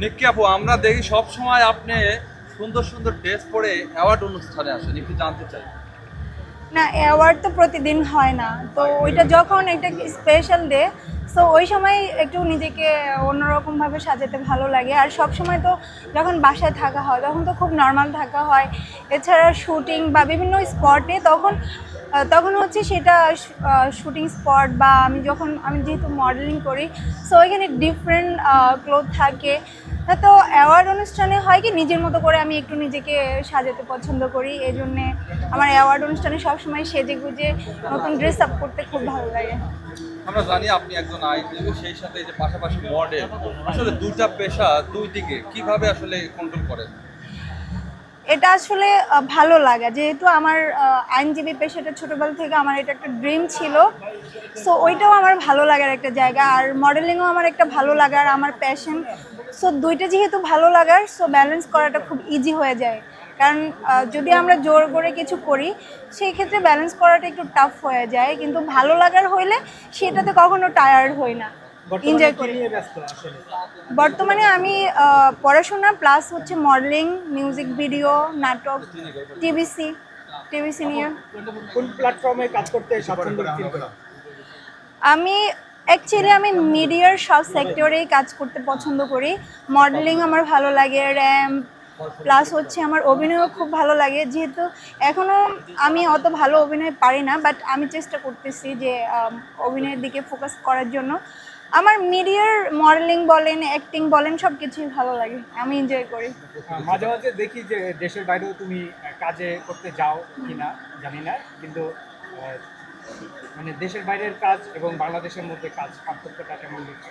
Nikki আপু আমরা দেখি সব সময় আপনি সুন্দর সুন্দর ড্রেস পরে অ্যাওয়ার্ড অনুষ্ঠানে আসেন একটু জানতে চাই। না অ্যাওয়ার্ড তো প্রতিদিন হয় না। তো ওইটা যখন একটা স্পেশাল ডে সো ওই সময় একটু নিজেকে অন্যরকমভাবে সাজাতে ভালো লাগে। আর সব সময় তো যখন বাসায় থাকা হয় তখন তো খুব নর্মাল থাকা হয়। এছাড়া শুটিং বা বিভিন্ন স্পটে তখন তখন হচ্ছে সেটা শুটিং স্পট বা আমি যখন আমি যেহেতু মডেলিং করি সো ওইখানে ডিফারেন্ট ক্লোথ থাকে। হ্যাঁ, তো অ্যাওয়ার্ড অনুষ্ঠানে হয় কি নিজের মতো করে আমি একটু নিজেকে সাজাতে পছন্দ করি এই জন্যে আমার অ্যাওয়ার্ড অনুষ্ঠানে সবসময় সেজে গুজে নতুন ড্রেস আপ করতে খুব ভালো লাগে। আমরা জানি আপনি একজন আইনজীবী সেই সাথে যে পাশাপাশি মডেল আসলে দুটা পেশা দুই দিকে কীভাবে আসলে কন্ট্রোল করেন? এটা আসলে ভালো লাগা। যেহেতু আমার আইনজীবী পেশাটা ছোটোবেলা থেকে আমার এটা একটা ড্রিম ছিল, সো ওইটাও আমার ভালো লাগার একটা জায়গা। আর মডেলিংও আমার একটা ভালো লাগার, আমার প্যাশন সো দুইটা যেহেতু ভালো লাগার, সো ব্যালেন্স করাটা খুব ইজি হয়ে যায়। কারণ যদি আমরা জোর করে কিছু করি সেই ক্ষেত্রে ব্যালেন্স করাটা একটু টাফ হয়ে যায়। কিন্তু ভালো লাগার হইলে সেটাতে কখনো টায়ার্ড হই না। এনজয় করি। বর্তমানে আমি পড়াশোনা প্লাস হচ্ছে মডেলিং মিউজিক ভিডিও নাটক টিভিসি টিভিসি নিয়ে। কোন প্ল্যাটফর্মে কাজ করতে আমি অ্যাকচুয়ালি আমি মিডিয়ার সব সেক্টরেই কাজ করতে পছন্দ করি। মডেলিং আমার ভালো লাগে র্যাম্প প্লাস হচ্ছে আমার অভিনয়ও খুব ভালো লাগে। যেহেতু এখনও আমি অত ভালো অভিনয় পারি না বাট আমি চেষ্টা করতেছি যে অভিনয়ের দিকে ফোকাস করার জন্য। আমার মিডিয়ার মডেলিং বলেন অ্যাক্টিং বলেন সব কিছুই ভালো লাগে। আমি এনজয় করি। মাঝে মাঝে দেখি যে দেশের বাইরেও তুমি কাজে করতে যাও কিনা জানি না কিন্তু মানে দেশের বাইরের কাজ এবং বাংলাদেশের মধ্যে কাজ পার্থক্যটা কেমন দেখছ?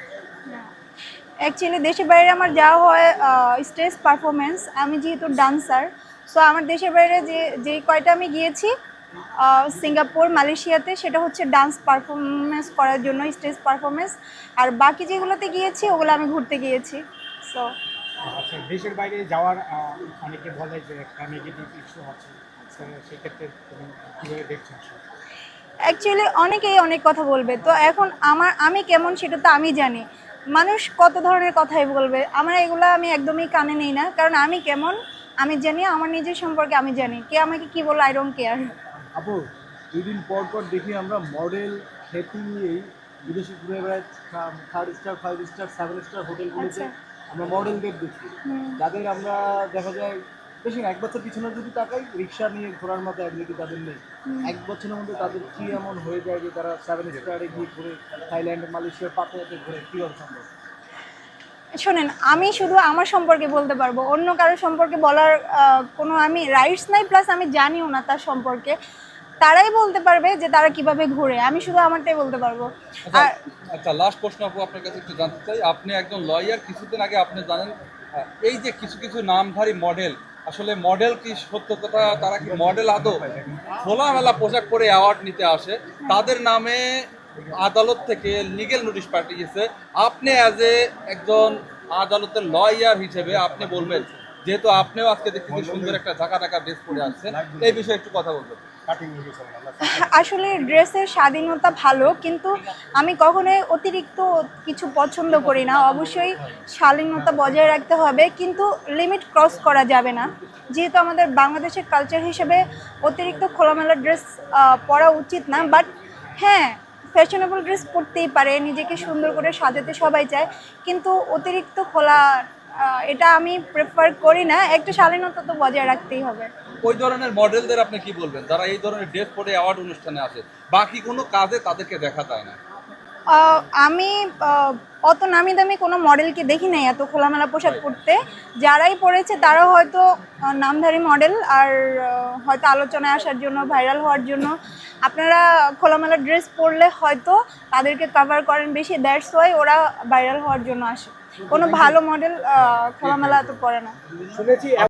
অ্যাকচুয়ালি দেশের বাইরে আমার যাওয়া হয় স্টেজ পারফরমেন্স আমি যেহেতু ডান্সার সো আমার দেশের বাইরে যে যেই কয়টা আমি গিয়েছি সিঙ্গাপুর মালয়েশিয়াতে সেটা হচ্ছে ডান্স পারফরমেন্স করার জন্য স্টেজ পারফরমেন্স আর বাকি যেগুলোতে গিয়েছি ওগুলো আমি ঘুরতে গিয়েছি। সো আচ্ছা দেশের বাইরে যাওয়ার অনেকে বলে যে একটা নেগেটিভ ইস্যু আছে। সেক্ষেত্রে কীভাবে দেখছ আসলে? অ্যাকচুয়ালি অনেকেই অনেক কথা বলবে। তো এখন আমার আমি কেমন সেটা তো আমি জানি। মানুষ কত ধরনের কথাই বলবে। আমার এগুলো আমি একদমই কানে নেই না। কারণ আমি কেমন আমি জানি আমার নিজের সম্পর্কে আমি জানি। কে আমাকে কি বলল আই ডোন্ট কেয়ার আপু দুদিন পর পর দেখি আমরা মডেল খ্যাতি নিয়েই বিদেশে ঘুরে বেড়াই third star five star seven star হোটেলগুলোতে। আমরা মডেলদের দেখি। যাদের আমরা দেখা যায় বেশি না এক বছর পিছনে যদি তাকাই রিক্সা নিয়ে ঘোরার মতো অ্যাবিলিটি তাদের নেই। এক বছরের মধ্যে তাদের কি এমন হয়ে যায় যে তারা সেভেন স্টারে গিয়ে ঘুরে থাইল্যান্ড মালয়েশিয়ার পাতায়াতে ঘুরে কীভাবে সম্ভব? শোনেন আমি শুধু আমার সম্পর্কে বলতে পারব অন্য কারোর সম্পর্কে বলার কোনো আমি রাইটস নাই প্লাস আমি জানিও না তার সম্পর্কে। তারাই বলতে পারবে যে তারা কীভাবে ঘুরে। আমি শুধু আমারটাই বলতে পারব। আর আচ্ছা লাস্ট প্রশ্ন আপু আপনার কাছে একটু জানতে চাই। আপনি একজন লয়ার কিছুদিন আগে আপনি জানেন এই যে কিছু কিছু নামধারী মডেল আসলে মডেল কি সত্য কথা তারা কি মডেল আদৌ? খোলামেলা পোশাক পরে অ্যাওয়ার্ড নিতে আসে। তাদের নামে আদালত থেকে লিগেল নোটিশ পাঠিয়েছে। আপনি অ্যাজ এ একজন আদালতের লয়ার হিসেবে আপনি বলবেন যেহেতু আপনিও আজকে দেখতেছি সুন্দর একটা ঢাকা ঢাকা ড্রেস পরে আসছেন এই বিষয়ে একটু কথা বলবেন। আসলে ড্রেসের স্বাধীনতা ভালো, কিন্তু আমি কখনোই অতিরিক্ত কিছু পছন্দ করি না। অবশ্যই স্বাধীনতা বজায় রাখতে হবে, কিন্তু লিমিট ক্রস করা যাবে না। যেহেতু আমাদের বাংলাদেশের কালচার হিসেবে অতিরিক্ত খোলামেলা ড্রেস পরা উচিত না বাট হ্যাঁ ফ্যাশনেবল ড্রেস পরতেই পারে, নিজেকে সুন্দর করে সাজাতে সবাই চায়, কিন্তু অতিরিক্ত খোলা এটা আমি প্রেফার করি না। একটা শালীনতা তো বজায় রাখতেই হবে। ওই ধরনের মডেলদের আপনি কি বলবেন? যারা এই ধরনের ড্রেস পরে অ্যাওয়ার্ড অনুষ্ঠানে আসে বাকি কোনো কাজে তাদেরকে দেখা যায় না। আমি অত নামি দামি কোনো মডেলকে দেখি নাই এত খোলামেলা পোশাক পরতে। যারাই পরেছে তারা হয়তো নামধারী মডেল আর হয়তো আলোচনায় আসার জন্য ভাইরাল হওয়ার জন্য। আপনারা খোলামেলা ড্রেস পরলে হয়তো তাদেরকে কভার করেন বেশি দ্যাটস ওয়াই ওরা ভাইরাল হওয়ার জন্য আসে। কোনো ভালো মডেল খোলামেলা এত পরে না। শুনেছি